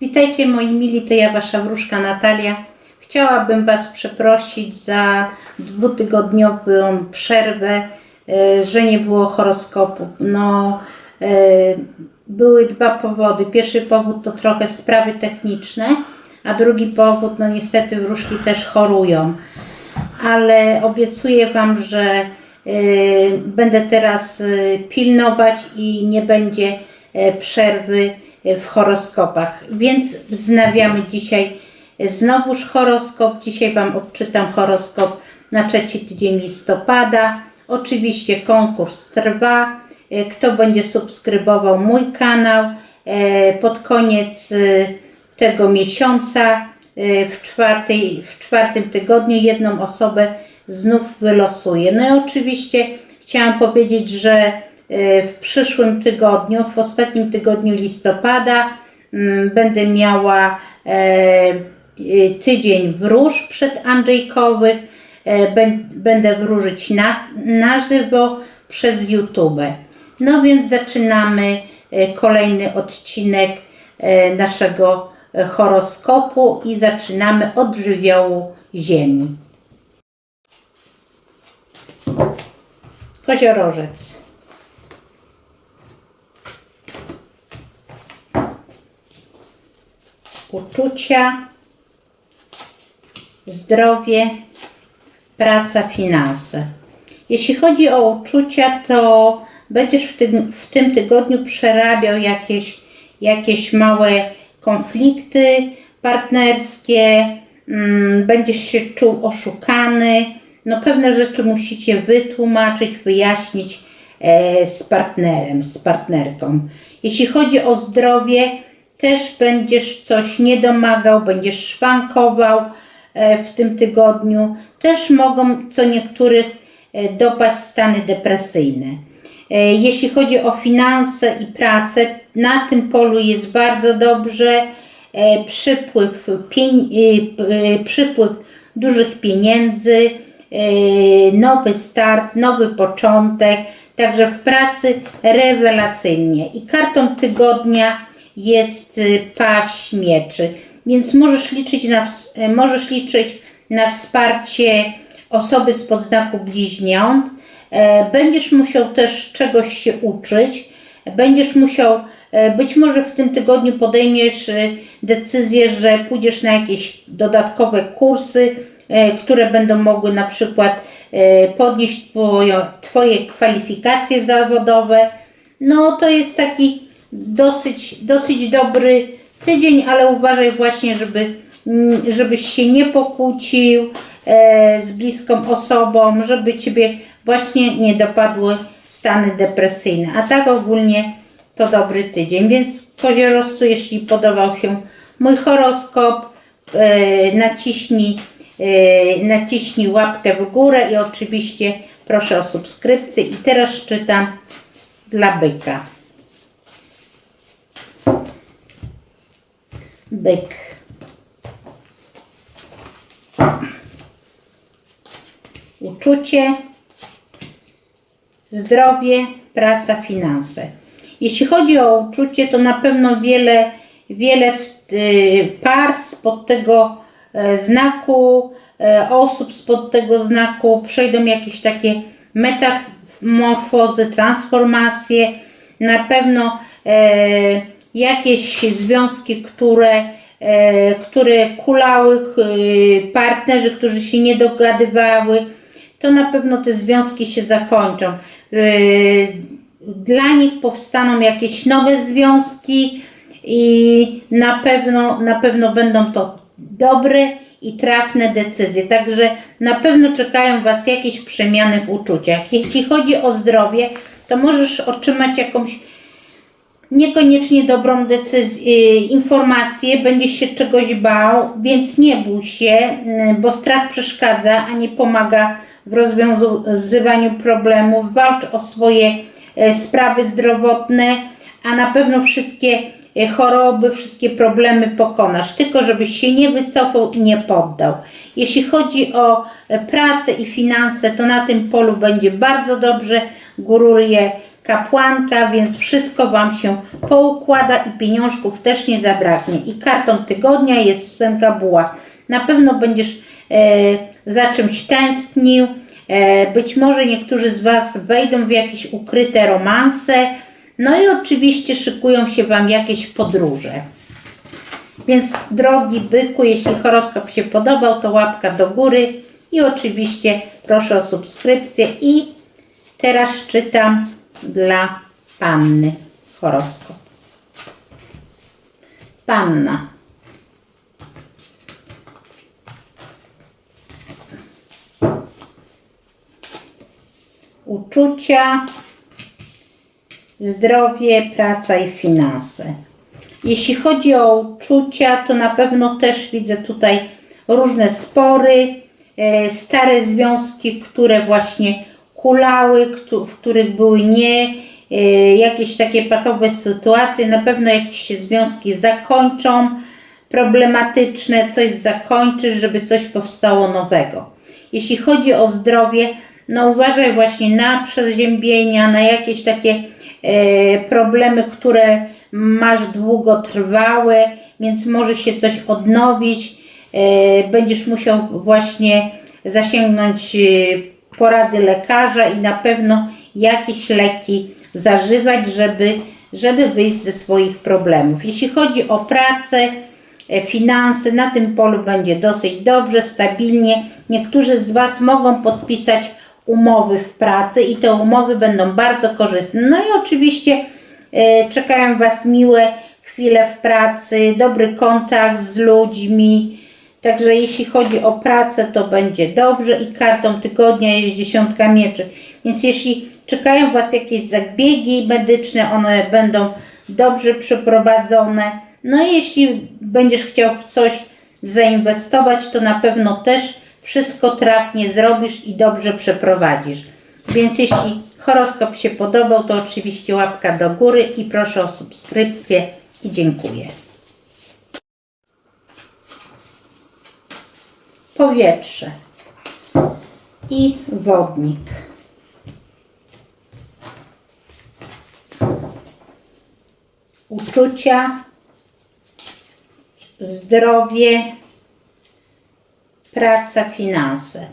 Witajcie moi mili, to ja Wasza wróżka Natalia. Chciałabym Was przeprosić za dwutygodniową przerwę, e, że nie było horoskopu. No, e, były dwa powody. Pierwszy powód to trochę sprawy techniczne, a drugi powód, no niestety wróżki też chorują. Ale obiecuję Wam, że e, będę teraz pilnować i nie będzie przerwy w horoskopach. Więc wznawiamy dzisiaj znowuż horoskop. Dzisiaj Wam odczytam horoskop na trzeci tydzień listopada. Oczywiście konkurs trwa. E, Kto będzie subskrybował mój kanał e, pod koniec e, tego miesiąca w, czwartej, w czwartym tygodniu jedną osobę znów wylosuję. No i oczywiście chciałam powiedzieć, że w przyszłym tygodniu, w ostatnim tygodniu listopada mm, będę miała e, e, tydzień wróż przedandrzejkowych. E, bę- Będę wróżyć na, na żywo przez YouTube. No więc zaczynamy e, kolejny odcinek e, naszego e, horoskopu i zaczynamy od żywiołu Ziemi. Koziorożec. Uczucia, zdrowie, praca, finanse. Jeśli chodzi o uczucia, to będziesz w tym, w tym tygodniu przerabiał jakieś, jakieś małe konflikty partnerskie, mm, będziesz się czuł oszukany. No pewne rzeczy musicie wytłumaczyć, wyjaśnić e, z partnerem, z partnerką. Jeśli chodzi o zdrowie, też będziesz coś nie domagał, będziesz szwankował e, w tym tygodniu. Też mogą co niektórych e, dopaść stany depresyjne. E, Jeśli chodzi o finanse i pracę, na tym polu jest bardzo dobrze. Przypływ, przypływ dużych pieniędzy, nowy start, nowy początek. Także w pracy rewelacyjnie. I kartą tygodnia jest y, paść mieczy. Więc możesz liczyć na, e, możesz liczyć na wsparcie osoby z podznaku bliźniąt. E, Będziesz musiał też czegoś się uczyć. Będziesz musiał, e, być może w tym tygodniu podejmiesz e, decyzję, że pójdziesz na jakieś dodatkowe kursy, które będą mogły na przykład podnieść twoje kwalifikacje zawodowe. No to jest taki dosyć, dosyć dobry tydzień, ale uważaj właśnie, żeby, mm, żebyś się nie pokłócił e, z bliską osobą, żeby Ciebie właśnie nie dopadły stany depresyjne. A tak ogólnie to dobry tydzień. Więc kozioroscu, jeśli podobał się mój horoskop, e, naciśnij, e, naciśnij łapkę w górę i oczywiście proszę o subskrypcję. I teraz czytam dla byka. Byk. Uczucie, zdrowie, praca, finanse. Jeśli chodzi o uczucie, to na pewno wiele, wiele y, par spod tego e, znaku, e, osób spod tego znaku przejdą jakieś takie metamorfozy, transformacje. Na pewno e, jakieś związki, które, e, które kulały, k- partnerzy, którzy się nie dogadywały, to na pewno te związki się zakończą. E, Dla nich powstaną jakieś nowe związki i na pewno, na pewno będą to dobre i trafne decyzje. Także na pewno czekają Was jakieś przemiany w uczuciach. Jeśli chodzi o zdrowie, to możesz otrzymać jakąś niekoniecznie dobrą decyzję, informację, będziesz się czegoś bał, więc nie bój się, y, bo strach przeszkadza, a nie pomaga w rozwiązywaniu problemów. Walcz o swoje e, sprawy zdrowotne, a na pewno wszystkie choroby, wszystkie problemy pokonasz, tylko żebyś się nie wycofał i nie poddał. Jeśli chodzi o pracę i finanse, to na tym polu będzie bardzo dobrze. Góruje kapłanka, więc wszystko Wam się poukłada i pieniążków też nie zabraknie. I kartą tygodnia jest ósemka buła. Na pewno będziesz e, za czymś tęsknił. E, być może niektórzy z Was wejdą w jakieś ukryte romanse. No i oczywiście szykują się Wam jakieś podróże. Więc drogi byku, jeśli horoskop się podobał, to łapka do góry i oczywiście proszę o subskrypcję i teraz czytam dla panny horoskop. Panna. Uczucia, zdrowie, praca i finanse. Jeśli chodzi o uczucia, to na pewno też widzę tutaj różne spory, e, stare związki, które właśnie kulały, w których były nie, e, jakieś takie patowe sytuacje. Na pewno jakieś się związki zakończą, problematyczne, coś zakończysz, żeby coś powstało nowego. Jeśli chodzi o zdrowie, no uważaj właśnie na przeziębienia, na jakieś takie e, problemy, które masz długotrwałe, więc może się coś odnowić. E, będziesz musiał właśnie zasięgnąć porady lekarza i na pewno jakieś leki zażywać, żeby, żeby wyjść ze swoich problemów. Jeśli chodzi o pracę, e, finanse, na tym polu będzie dosyć dobrze, stabilnie. Niektórzy z Was mogą podpisać umowy w pracy i te umowy będą bardzo korzystne. No i oczywiście e, czekają Was miłe chwile w pracy, dobry kontakt z ludźmi. Także jeśli chodzi o pracę, to będzie dobrze i kartą tygodnia jest dziesiątka mieczy. Więc jeśli czekają Was jakieś zabiegi medyczne, one będą dobrze przeprowadzone. No i jeśli będziesz chciał coś zainwestować, to na pewno też wszystko trafnie zrobisz i dobrze przeprowadzisz. Więc jeśli horoskop się podobał, to oczywiście łapka do góry i proszę o subskrypcję i dziękuję. Powietrze i wodnik. Uczucia, zdrowie, praca, finanse.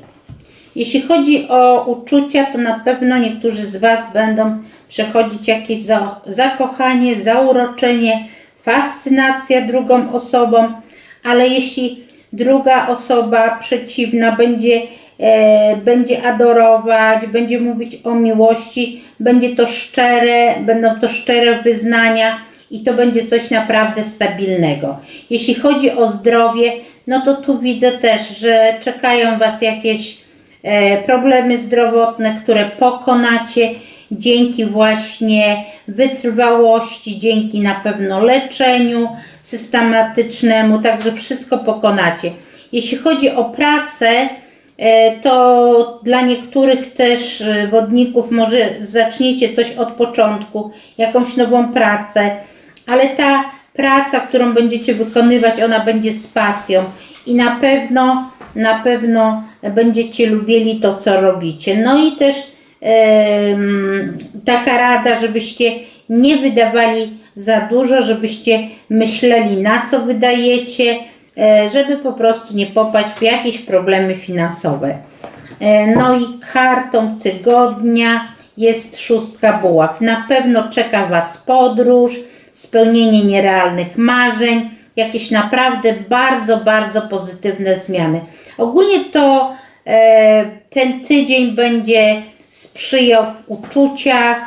Jeśli chodzi o uczucia, to na pewno niektórzy z Was będą przechodzić jakieś za, zakochanie, zauroczenie, fascynacja drugą osobą, ale jeśli druga osoba przeciwna będzie, e, będzie adorować, będzie mówić o miłości, będzie to szczere, będą to szczere wyznania i to będzie coś naprawdę stabilnego. Jeśli chodzi o zdrowie, no to tu widzę też, że czekają Was jakieś e, problemy zdrowotne, które pokonacie dzięki właśnie wytrwałości, dzięki na pewno leczeniu systematycznemu, także wszystko pokonacie. Jeśli chodzi o pracę, e, to dla niektórych też e, wodników może zaczniecie coś od początku, jakąś nową pracę, ale ta praca, którą będziecie wykonywać, ona będzie z pasją i na pewno, na pewno będziecie lubili to, co robicie. No i też taka rada, żebyście nie wydawali za dużo, żebyście myśleli na co wydajecie, e, żeby po prostu nie popaść w jakieś problemy finansowe. E, No i kartą tygodnia jest szóstka buław. Na pewno czeka Was podróż, spełnienie nierealnych marzeń, jakieś naprawdę bardzo, bardzo pozytywne zmiany. Ogólnie to e, ten tydzień będzie sprzyjał w uczuciach,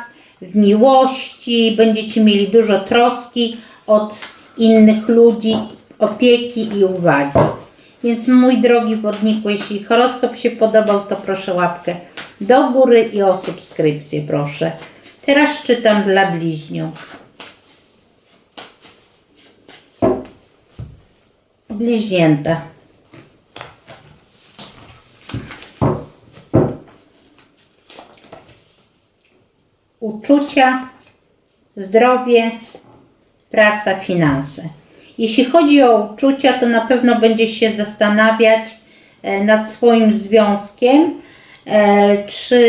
w miłości, będziecie mieli dużo troski od innych ludzi, opieki i uwagi. Więc mój drogi wodniku, jeśli horoskop się podobał, to proszę łapkę do góry i o subskrypcję proszę. Teraz czytam dla bliźniów. Bliźnięta. Uczucia, zdrowie, praca, finanse. Jeśli chodzi o uczucia, to na pewno będziesz się zastanawiać e, nad swoim związkiem, e, czy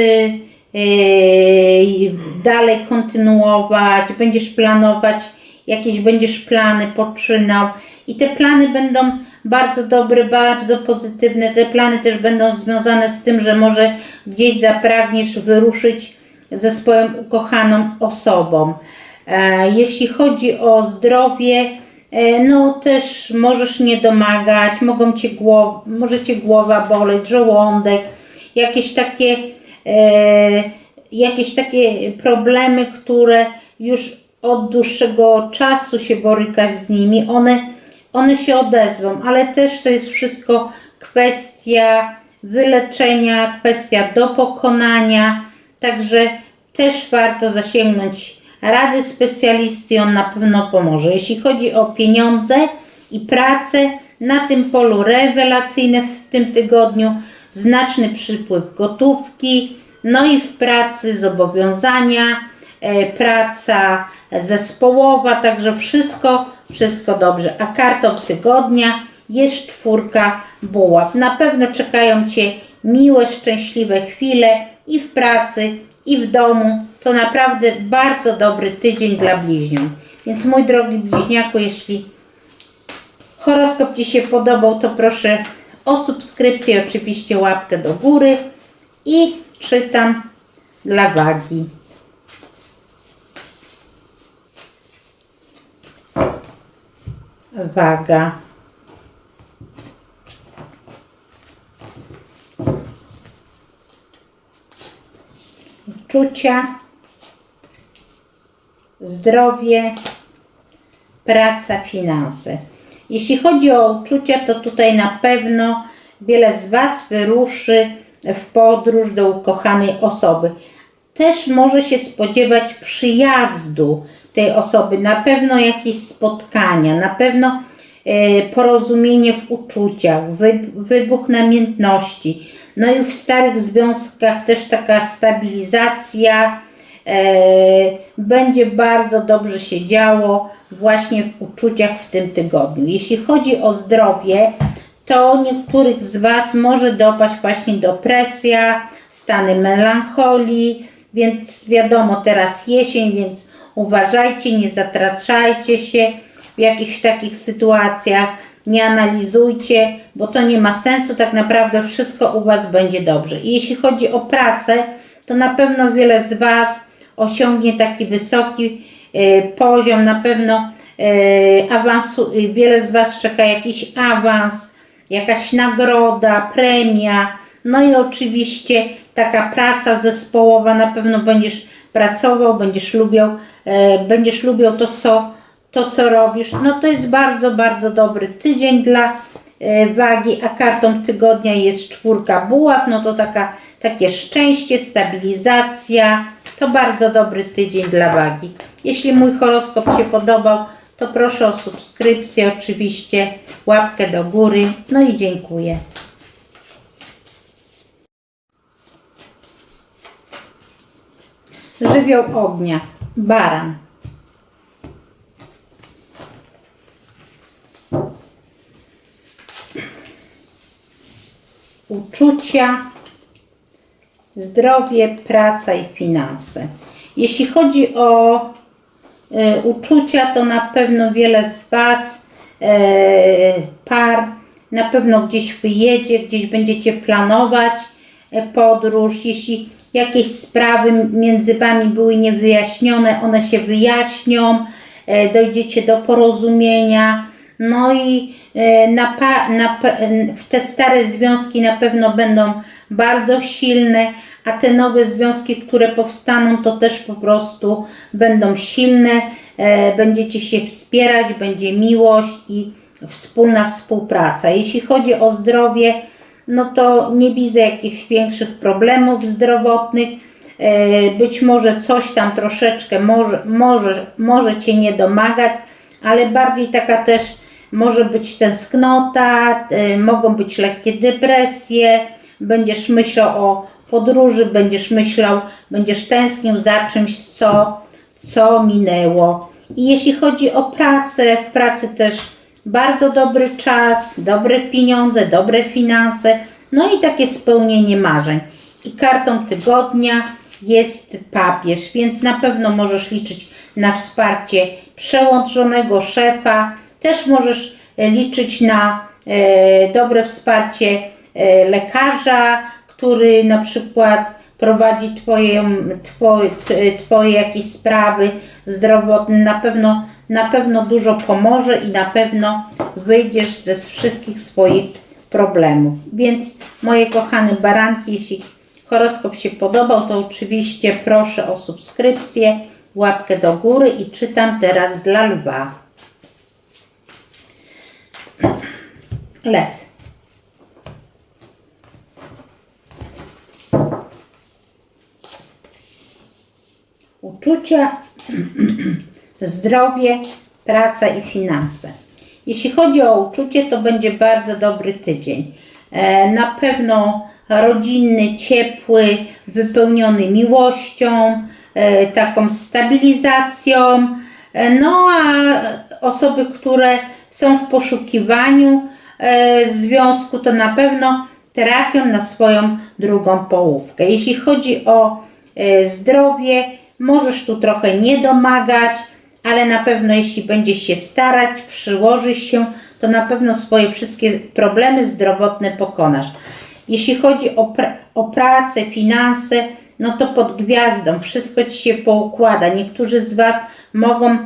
yy, dalej kontynuować, będziesz planować, jakieś będziesz plany poczynał i te plany będą bardzo dobre, bardzo pozytywne. Te plany też będą związane z tym, że może gdzieś zapragniesz wyruszyć ze swoją ukochaną osobą. E, Jeśli chodzi o zdrowie, e, no też możesz nie domagać, mogą cię głow, może cię głowa boleć, żołądek, jakieś takie, e, jakieś takie problemy, które już od dłuższego czasu się borykasz z nimi, one, one się odezwą, ale też to jest wszystko kwestia wyleczenia, kwestia do pokonania, także też warto zasięgnąć rady specjalisty, on na pewno pomoże. Jeśli chodzi o pieniądze i pracę, na tym polu rewelacyjne w tym tygodniu, znaczny przypływ gotówki, no i w pracy zobowiązania, e, praca zespołowa, także wszystko, wszystko dobrze. A kartą tygodnia jest czwórka buław. Na pewno czekają Cię miłe, szczęśliwe chwile i w pracy, i w domu. To naprawdę bardzo dobry tydzień dla bliźniąt. Więc mój drogi bliźniaku, jeśli horoskop Ci się podobał, to proszę o subskrypcję, oczywiście łapkę do góry i czytam dla wagi. Waga. Uczucia, zdrowie, praca, finanse. Jeśli chodzi o uczucia, to tutaj na pewno wiele z Was wyruszy w podróż do ukochanej osoby. Też może się spodziewać przyjazdu tej osoby, na pewno jakieś spotkania, na pewno e, porozumienie w uczuciach, wy, wybuch namiętności. No i w starych związkach też taka stabilizacja, e, będzie bardzo dobrze się działo właśnie w uczuciach w tym tygodniu. Jeśli chodzi o zdrowie, to niektórych z Was może dopaść właśnie depresja, stany melancholii, więc wiadomo, teraz jesień, więc uważajcie, nie zatraczajcie się w jakichś takich sytuacjach, nie analizujcie, bo to nie ma sensu, tak naprawdę wszystko u Was będzie dobrze. I jeśli chodzi o pracę, to na pewno wiele z Was osiągnie taki wysoki e, poziom, na pewno e, awansu, e, wiele z Was czeka jakiś awans, jakaś nagroda, premia, no i oczywiście taka praca zespołowa, na pewno będziesz pracował, będziesz lubił, będziesz lubił to, co, to, co robisz. No to jest bardzo, bardzo dobry tydzień dla wagi, a kartą tygodnia jest czwórka buław, no to taka, takie szczęście, stabilizacja, to bardzo dobry tydzień dla wagi. Jeśli mój horoskop Cię podobał, to proszę o subskrypcję, oczywiście łapkę do góry. No i dziękuję. Żywioł ognia, baran. Uczucia, zdrowie, praca i finanse. Jeśli chodzi o e, uczucia, to na pewno wiele z Was e, par na pewno gdzieś wyjedzie, gdzieś będziecie planować e, podróż. Jeśli jakieś sprawy między Wami były niewyjaśnione, one się wyjaśnią, dojdziecie do porozumienia. No i e, na, na, te stare związki na pewno będą bardzo silne, a te nowe związki, które powstaną, to też po prostu będą silne. E, będziecie się wspierać, będzie miłość i wspólna współpraca. Jeśli chodzi o zdrowie, no to nie widzę jakichś większych problemów zdrowotnych. E, Być może coś tam troszeczkę może, może, może Cię nie domagać, ale bardziej taka też może być tęsknota, e, mogą być lekkie depresje, będziesz myślał o podróży, będziesz myślał, będziesz tęsknił za czymś, co, co minęło. I jeśli chodzi o pracę, w pracy też bardzo dobry czas, dobre pieniądze, dobre finanse, no i takie spełnienie marzeń. I kartą tygodnia jest papież, więc na pewno możesz liczyć na wsparcie przełączonego szefa. Też możesz e, liczyć na e, dobre wsparcie e, lekarza, który na przykład prowadzi twoje, twoje, twoje jakieś sprawy zdrowotne. Na pewno, na pewno dużo pomoże i na pewno wyjdziesz ze wszystkich swoich problemów. Więc moje kochane baranki, jeśli horoskop się podobał, to oczywiście proszę o subskrypcję, łapkę do góry i czytam teraz dla lwa. Lew. Uczucia, zdrowie, praca i finanse. Jeśli chodzi o uczucie, to będzie bardzo dobry tydzień. E, Na pewno rodzinny, ciepły, wypełniony miłością, e, taką stabilizacją. E, No a osoby, które są w poszukiwaniu związku, to na pewno trafią na swoją drugą połówkę. Jeśli chodzi o e, zdrowie, możesz tu trochę nie domagać, ale na pewno jeśli będziesz się starać, przyłożysz się, to na pewno swoje wszystkie problemy zdrowotne pokonasz. Jeśli chodzi o, pra- o pracę, finanse, no to pod gwiazdą wszystko Ci się poukłada. Niektórzy z Was mogą e,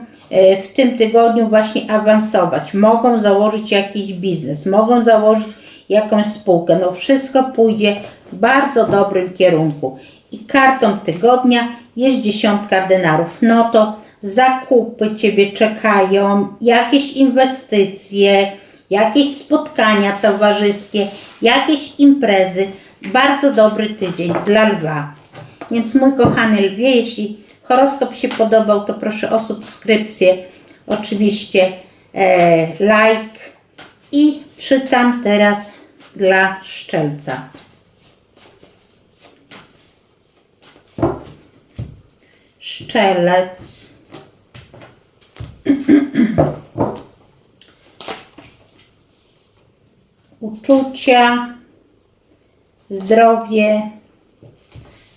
w tym tygodniu właśnie awansować, mogą założyć jakiś biznes, mogą założyć jakąś spółkę. No wszystko pójdzie w bardzo dobrym kierunku. I kartą tygodnia jest dziesiątka denarów. No to zakupy Ciebie czekają, jakieś inwestycje, jakieś spotkania towarzyskie, jakieś imprezy. Bardzo dobry tydzień dla lwa. Więc mój kochany lwie, jeśli horoskop się podobał, to proszę o subskrypcję, oczywiście e, like i czytam teraz dla szczelca. Szczelec. Uczucia, zdrowie,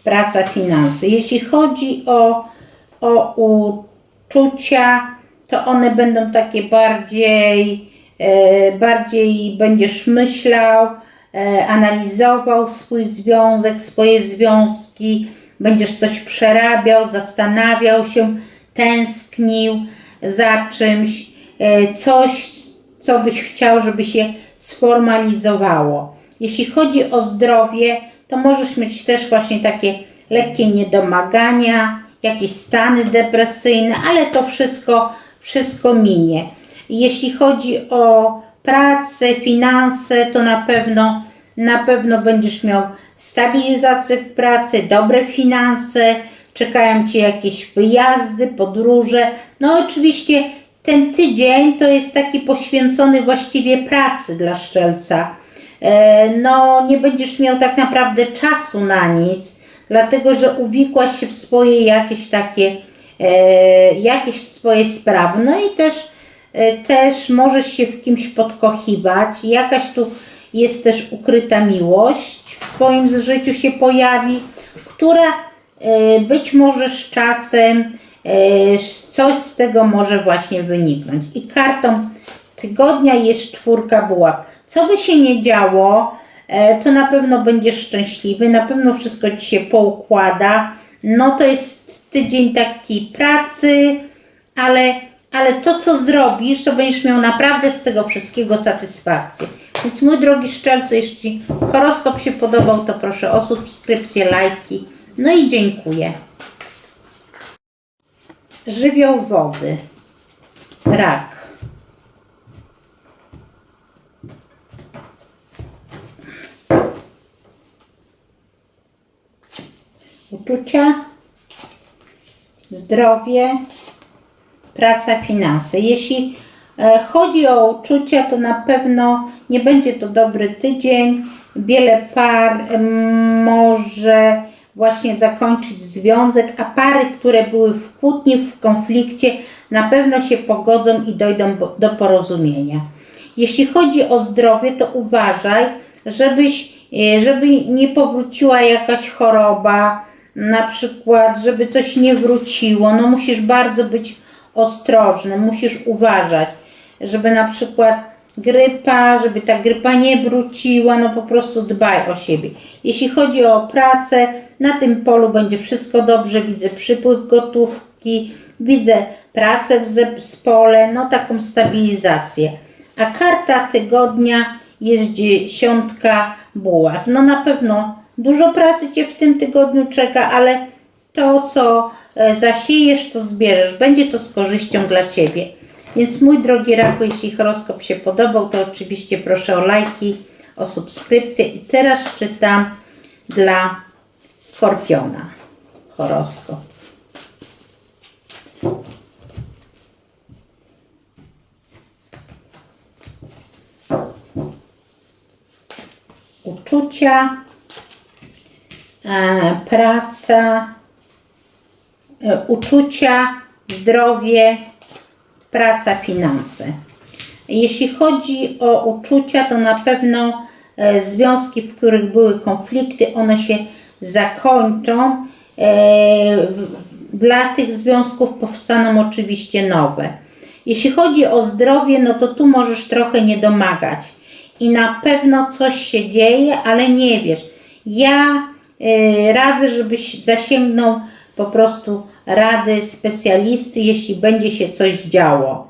praca, finanse. Jeśli chodzi o, o uczucia, to one będą takie bardziej, e, bardziej będziesz myślał, e, analizował swój związek, swoje związki, będziesz coś przerabiał, zastanawiał się, tęsknił za czymś, e, coś, co byś chciał, żeby się sformalizowało. Jeśli chodzi o zdrowie, to możesz mieć też właśnie takie lekkie niedomagania, jakieś stany depresyjne, ale to wszystko, wszystko minie. Jeśli chodzi o pracę, finanse, to na pewno, na pewno będziesz miał stabilizację w pracy, dobre finanse, czekają Ci jakieś wyjazdy, podróże. No oczywiście ten tydzień to jest taki poświęcony właściwie pracy dla szczelca. E, No nie będziesz miał tak naprawdę czasu na nic, dlatego że uwikłaś się w swoje jakieś takie, e, jakieś swoje sprawy. No i też, e, też możesz się w kimś podkochiwać. Jakaś tu jest też ukryta miłość w Twoim życiu się pojawi, która być może z czasem coś z tego może właśnie wyniknąć. I kartą tygodnia jest czwórka buław. Co by się nie działo, e, to na pewno będziesz szczęśliwy, na pewno wszystko Ci się poukłada. No to jest tydzień taki pracy, ale, ale to co zrobisz, to będziesz miał naprawdę z tego wszystkiego satysfakcję. Więc mój drogi szczelcu, jeśli horoskop się podobał, to proszę o subskrypcję, lajki. No i dziękuję. Żywioł wody. Rak. Uczucia, zdrowie, praca, finanse. Jeśli e, chodzi o uczucia, to na pewno nie będzie to dobry tydzień. Wiele par może właśnie zakończyć związek, a pary, które były w kłótni, w konflikcie, na pewno się pogodzą i dojdą do porozumienia. Jeśli chodzi o zdrowie, to uważaj, żebyś, e, żeby nie powróciła jakaś choroba, na przykład, żeby coś nie wróciło, no musisz bardzo być ostrożny, musisz uważać, żeby na przykład grypa, żeby ta grypa nie wróciła, no po prostu dbaj o siebie. Jeśli chodzi o pracę, na tym polu będzie wszystko dobrze, widzę przypływ gotówki, widzę pracę w zespole, no taką stabilizację. A karta tygodnia jest dziesiątka buław. No na pewno dużo pracy Cię w tym tygodniu czeka, ale to, co e, zasiejesz, to zbierzesz. Będzie to z korzyścią dla Ciebie. Więc mój drogi Raku, jeśli horoskop się podobał, to oczywiście proszę o lajki, o subskrypcję. I teraz czytam dla Skorpiona horoskop. Uczucia, praca, e, uczucia, zdrowie, praca, finanse. Jeśli chodzi o uczucia, to na pewno e, związki, w których były konflikty, one się zakończą. E, Dla tych związków powstaną oczywiście nowe. Jeśli chodzi o zdrowie, no to tu możesz trochę nie domagać. I na pewno coś się dzieje, ale nie wiesz. Ja e, radzę, żebyś zasięgnął po prostu rady specjalisty, jeśli będzie się coś działo.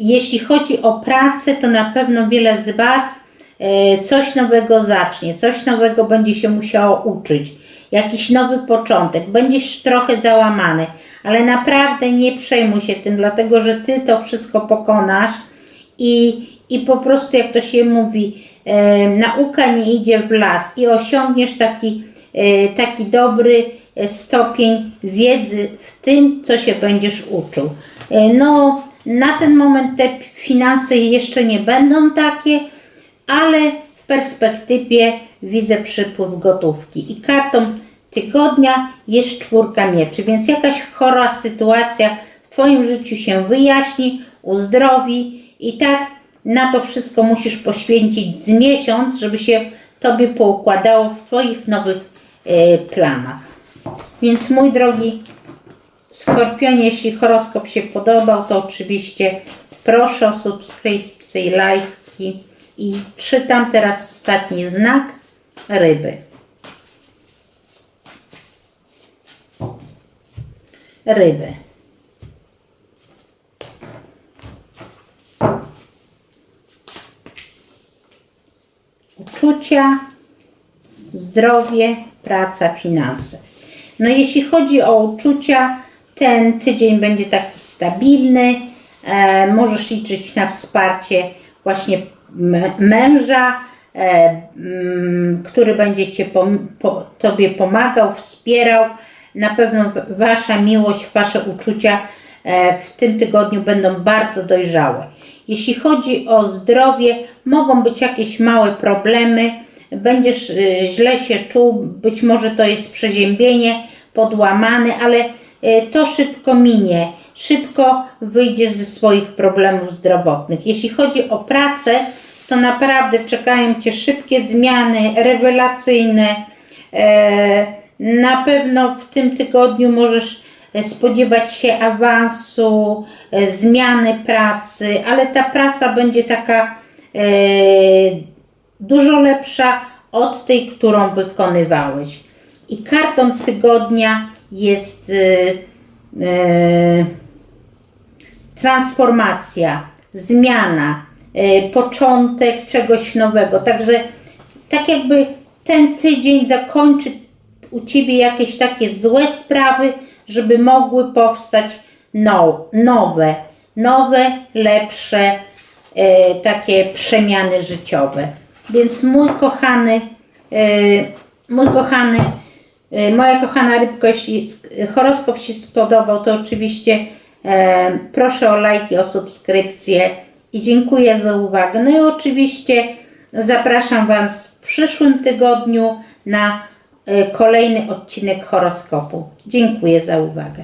Jeśli chodzi o pracę, to na pewno wiele z Was e, coś nowego zacznie, coś nowego będzie się musiało uczyć, jakiś nowy początek. Będziesz trochę załamany, ale naprawdę nie przejmuj się tym, dlatego że Ty to wszystko pokonasz i, i po prostu, jak to się mówi, e, nauka nie idzie w las i osiągniesz taki, e, taki dobry e, stopień wiedzy w tym, co się będziesz uczył. E, No, na ten moment te finanse jeszcze nie będą takie, ale w perspektywie widzę przypływ gotówki. I kartą tygodnia jest czwórka mieczy, więc jakaś chora sytuacja w Twoim życiu się wyjaśni, uzdrowi i tak na to wszystko musisz poświęcić z miesiąc, żeby się Tobie poukładało w Twoich nowych e, planach. Więc mój drogi Skorpionie, jeśli horoskop się podobał, to oczywiście proszę o subskrypcję i lajki. I czytam teraz ostatni znak ryby. Ryby. Uczucia, zdrowie, praca, finanse. No jeśli chodzi o uczucia, ten tydzień będzie taki stabilny. E, możesz liczyć na wsparcie właśnie m- męża, e, mm, który będzie cię pom- po, Tobie pomagał, wspierał. Na pewno Wasza miłość, Wasze uczucia w tym tygodniu będą bardzo dojrzałe. Jeśli chodzi o zdrowie, mogą być jakieś małe problemy, będziesz y, źle się czuł, być może to jest przeziębienie, podłamany, ale y, to szybko minie, szybko wyjdziesz ze swoich problemów zdrowotnych. Jeśli chodzi o pracę, to naprawdę czekają Cię szybkie zmiany, rewelacyjne. E, Na pewno w tym tygodniu możesz e, spodziewać się awansu, e, zmiany pracy, ale ta praca będzie taka e, dużo lepsza od tej, którą wykonywałeś. I kartą tygodnia jest transformacja, zmiana, początek czegoś nowego. Także tak jakby ten tydzień zakończy u Ciebie jakieś takie złe sprawy, żeby mogły powstać now, nowe, nowe, lepsze, e, takie przemiany życiowe. Więc mój kochany, e, mój kochany, e, moja kochana rybko, jeśli sk- horoskop się spodobał, to oczywiście e, proszę o lajki, o subskrypcję i dziękuję za uwagę. No i oczywiście zapraszam Was w przyszłym tygodniu na kolejny odcinek horoskopu. Dziękuję za uwagę.